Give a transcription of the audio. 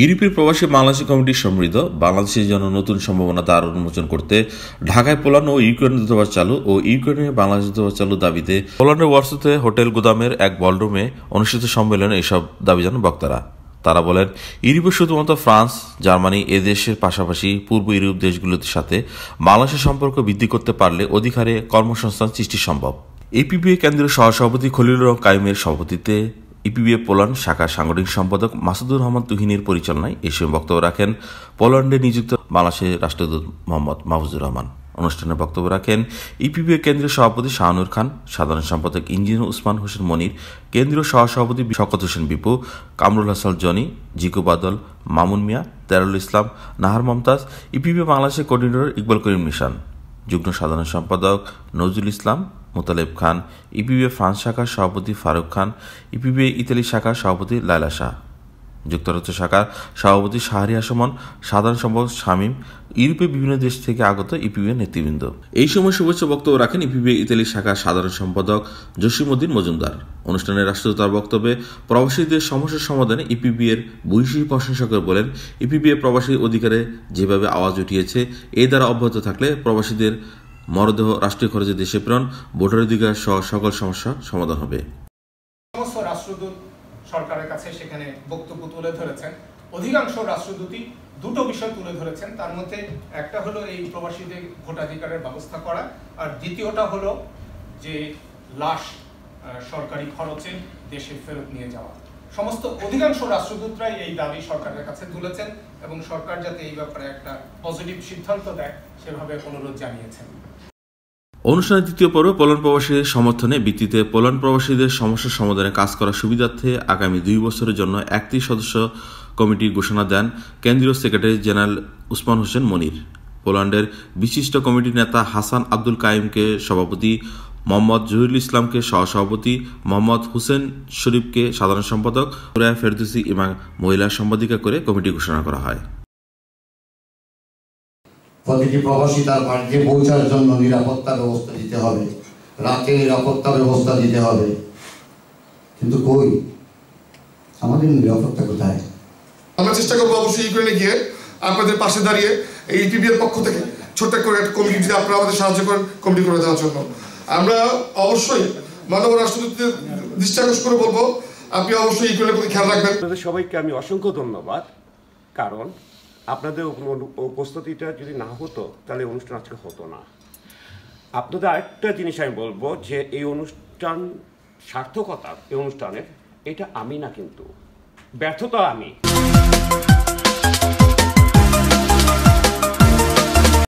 ইউরোপীয় প্রবাসী বাংলাদেশি কমিটির সমৃদ্ধ। বাংলাদেশের জন্য নতুন সম্ভাবনা দ্বার উন্মোচন করতে ঢাকায় পোল্যান্ড ও ইউক্রেন দূতাবাস চালু ও ইউক্রেনে বাংলাদেশ দূতাবাস চালু দাবিতে পোল্যান্ডের ওয়ার্সোতে হোটেল গুদামের এক বলরুমে অনুষ্ঠিত সম্মেলনে এসব দাবি জানান বক্তারা। তারা বলেন, ইউরোপে শুধুমাত্র ফ্রান্স, জার্মানি এ দেশের পাশাপাশি পূর্ব ইউরোপ দেশগুলোর সাথে বাংলাদেশের সম্পর্ক বৃদ্ধি করতে পারলে অধিকারে কর্মসংস্থান সৃষ্টি সম্ভব। এপিবিএ কেন্দ্রীয় সহসভাপতি খলিলুর কাইমের সভাপতিত্বে ইপিবিএ পোল্যান্ড শাখার সাংগঠনিক সম্পাদক মাসুদুর রহমান তুহিনের পরিচালনায় এ সময় বক্তব্য রাখেন পোল্যান্ডে নিযুক্ত বাংলাদেশের রাষ্ট্রদূত মোহাম্মদ মাহফুজুর রহমান। অনুষ্ঠানে বক্তব্য রাখেন ইপিবিএ কেন্দ্রীয় সভাপতি শাহানুর খান, সাধারণ সম্পাদক ইঞ্জিনিয়ার উসমান হোসেন মনির, কেন্দ্রীয় সহসভাপতি শকত হোসেন বিপু, কামরুল হাসান জনি, জিকু বাদল, মামুন মিয়া তেরুল ইসলাম, নাহার মমতাজ, ইপিবিএ বাংলাদেশের কোঅর্ডিনেটর ইকবাল করিম নিশান, যুগ্ম সাধারণ সম্পাদক নজরুল ইসলাম মোতালেব খান, ইপিবিএ ফ্রান্স শাখার সভাপতি ফারুক খান, ইপিবিএ ইতালি শাখার সভাপতি লায়লা শাহ। যুক্তরাষ্ট্র শাখার সভাপতি শাহরি আসমন সাধারণ সম্পাদক শামীম, ইউরোপের বিভিন্ন দেশ থেকে আগত ইপিবিএ নেতৃবৃন্দ। এই সময় শুভেচ্ছা বক্তব্য রাখেন ইপিবিএ ইতালি শাখার সাধারণ সম্পাদক জসিমুদ্দিন মজুমদার। অনুষ্ঠানে রাষ্ট্রদূতার বক্তব্যে প্রবাসীদের সমস্যার সমাধানে ইপিবি এর বৈশিষ্ট্য প্রশংসা করে বলেন ইপিবি এর প্রবাসী অধিকারে যেভাবে আওয়াজ উঠিয়েছে, এ দ্বারা অব্যাহত থাকলে প্রবাসীদের মরদেহ রাষ্ট্রীয় খরচে দেশে প্রেরণ ভোটাধিকার সহ সকল সমস্যা সমাধান হবে। সমস্ত রাষ্ট্রদূত সরকারের কাছে সেখানে বক্তব্য তুলে ধরেছেন। অধিকাংশ রাষ্ট্রদূতই দুটো বিষয় তুলে ধরেছেন। তার মধ্যে একটা হলো এই প্রবাসীদের ভোটাধিকারের ব্যবস্থা করা, আর দ্বিতীয়টা হলো যে লাশ সরকারি খরচে দেশে ফেরত নিয়ে যাওয়া। সমস্ত অধিকাংশ রাষ্ট্রদূতরাই এই দাবি সরকারের কাছে তুলেছেন এবং সরকার যাতে এই ব্যাপারে একটা পজিটিভ সিদ্ধান্ত দেয়, সেভাবে অনুরোধ জানিয়েছেন। অনুষ্ঠানের দ্বিতীয় পর্বে পোল্যান্ড প্রবাসীদের সমর্থনে ভিত্তিতে পোল্যান্ড প্রবাসীদের সমস্যা সমাধানে কাজ করার সুবিধার্থে আগামী দুই বছরের জন্য একত্রিশ সদস্য কমিটির ঘোষণা দেন কেন্দ্রীয় সেক্রেটারি জেনারেল উসমান হোসেন মনির। পোল্যান্ডের বিশিষ্ট কমিটির নেতা হাসান আব্দুল কাইমকে সভাপতি মোহাম্মদ জহিরুল ইসলামকে সহসভাপতি মোহাম্মদ হুসেন শরীফকে সাধারণ সম্পাদক হুরায়া ফেরদৌসি এবং মহিলা সম্পাদিকা করে কমিটি ঘোষণা করা হয়। প্রতিটি প্রবাসী তার বাড়িতে পৌঁছার জন্য নিরাপত্তা ব্যবস্থা দিতে হবে। রাতে নিরাপত্তা ব্যবস্থা দিতে হবে। কিন্তু কই? আমাদের নিরাপত্তা কোথায়? আমরা চেষ্টা করব অবশ্যই ইউক্রেনে গিয়ে আপনাদের পাশে দাঁড়িয়ে এই ইপিবিএর পক্ষ থেকে ছোট্ট করে একটা কমিটি যদি আপনারা আমাদের সাহায্য করেন, কমিটি করে দেওয়ার জন্য। আমরা অবশ্যই মানব রাষ্ট্রদূতদের দৃষ্টি করে বলব, আপনি অবশ্যই ইউক্রেনের প্রতি খেয়াল রাখবেন। আপনাদের সবাইকে আমি অসংখ্য ধন্যবাদ। কারণ আপনাদের উপ- উপস্থিতিটা যদি না হতো, তাহলে অনুষ্ঠান আজকে হতো না। আপনাদের আরেকটা জিনিস আমি বলব যে এই অনুষ্ঠান সার্থকতা, এই অনুষ্ঠানের, এটা আমি না কিন্তু, ব্যর্থতা আমি।